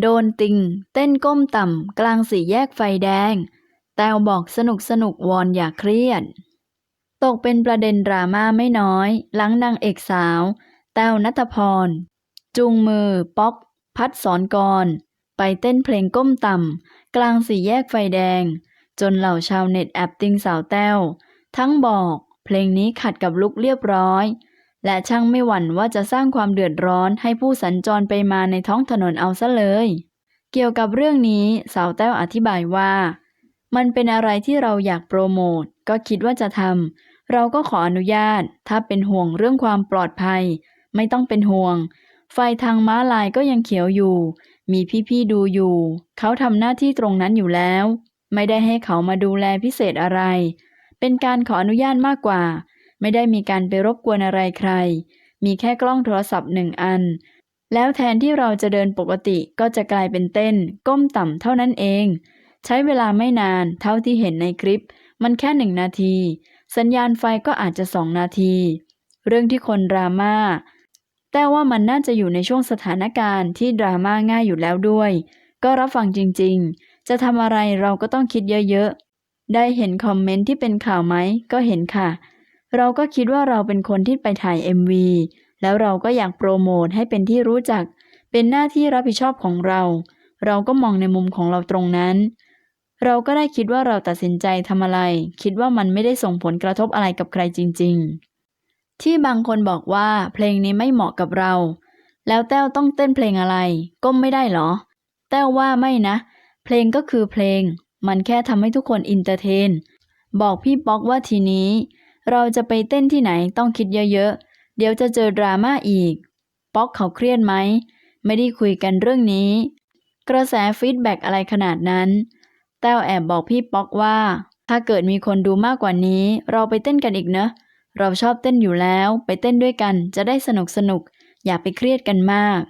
โดนติง เต้นก้มต่ำ กลางสี่แยกไฟแดง แต้วบอกสนุกสนุกวอนอย่าเครียด ตกเป็นประเด็นดราม่าไม่น้อย หลังนางเอกสาว แต้วนัทพร จูงมือ ป๊อก พัดสอนกร ไปเต้นเพลงก้มต่ำ กลางสี่แยกไฟแดง จนเหล่าชาวเน็ตแอบติงสาวแต้ว ทั้งบอก เพลงนี้ขัดกับลุกเรียบร้อย และช่างไม่หวั่นว่าจะสร้างความเดือดร้อนให้ผู้สัญจรไปมาในท้องถนนเอาซะเลย เกี่ยวกับเรื่องนี้สาวแต้วอธิบายว่า มันเป็นอะไรที่เราอยากโปรโมทก็คิดว่าจะทำเราก็ขออนุญาต ถ้าเป็นห่วงเรื่องความปลอดภัย ไม่ต้องเป็นห่วง ไฟทางม้าลายก็ยังเขียวอยู่ มีพี่ๆดูอยู่ เขาทำหน้าที่ตรงนั้นอยู่แล้ว ไม่ได้ให้เขามาดูแลพิเศษอะไร เป็นการขออนุญาตมากกว่า ไม่ได้มีการไปรบกวนอะไรใคร มีแค่กล้องโทรศัพท์หนึ่งอัน แล้วแทนที่เราจะเดินปกติก็จะกลายเป็นเต้น ก้มต่ำเท่านั้นเอง ใช้เวลาไม่นานเท่าที่เห็นในคลิป มันแค่หนึ่งนาที สัญญาณไฟก็อาจจะสองนาที เรื่องที่คนดราม่าแต่ว่ามันน่าจะอยู่ในช่วงสถานการณ์ที่ดราม่าง่ายอยู่แล้วด้วย ก็รับฟังจริงๆ จะทำอะไรเราก็ต้องคิดเยอะๆ ได้เห็นคอมเมนต์ที่เป็นข่าวไหม ก็เห็นค่ะ เราก็คิดว่าเราเป็นคนที่ไปถ่าย MV แล้วเราก็อยากโปรโมทให้เป็นที่รู้จัก เป็นหน้าที่รับผิดชอบของเรา เราก็มองในมุมของเราตรงนั้น เราก็ได้คิดว่าเราตัดสินใจทำอะไร คิดว่ามันไม่ได้ส่งผลกระทบอะไรกับใครจริง ๆ ที่บางคนบอกว่าเพลงนี้ไม่เหมาะกับเรา แล้วแต้วต้องเต้นเพลงอะไร ก้มไม่ได้เหรอ แต้วว่าไม่นะ เพลงก็คือเพลง มันแค่ทำให้ทุกคนอินเตอร์เทน บอกพี่ป๊อกว่าทีนี้ เราจะไปเต้นที่ไหนต้องคิดเยอะๆ เดี๋ยวจะเจอดราม่าอีก ป๊อกเขาเครียดไหม ไม่ได้คุยกันเรื่องนี้ กระแสฟีดแบ็กอะไรขนาดนั้น แต้วแอบบอกพี่ป๊อกว่า ถ้าเกิดมีคนดูมากกว่านี้ เราไปเต้นกันอีกเนอะเราชอบเต้นอยู่แล้ว ไปเต้นด้วยกันจะได้สนุกสนุกๆอย่าไปเครียดกันมาก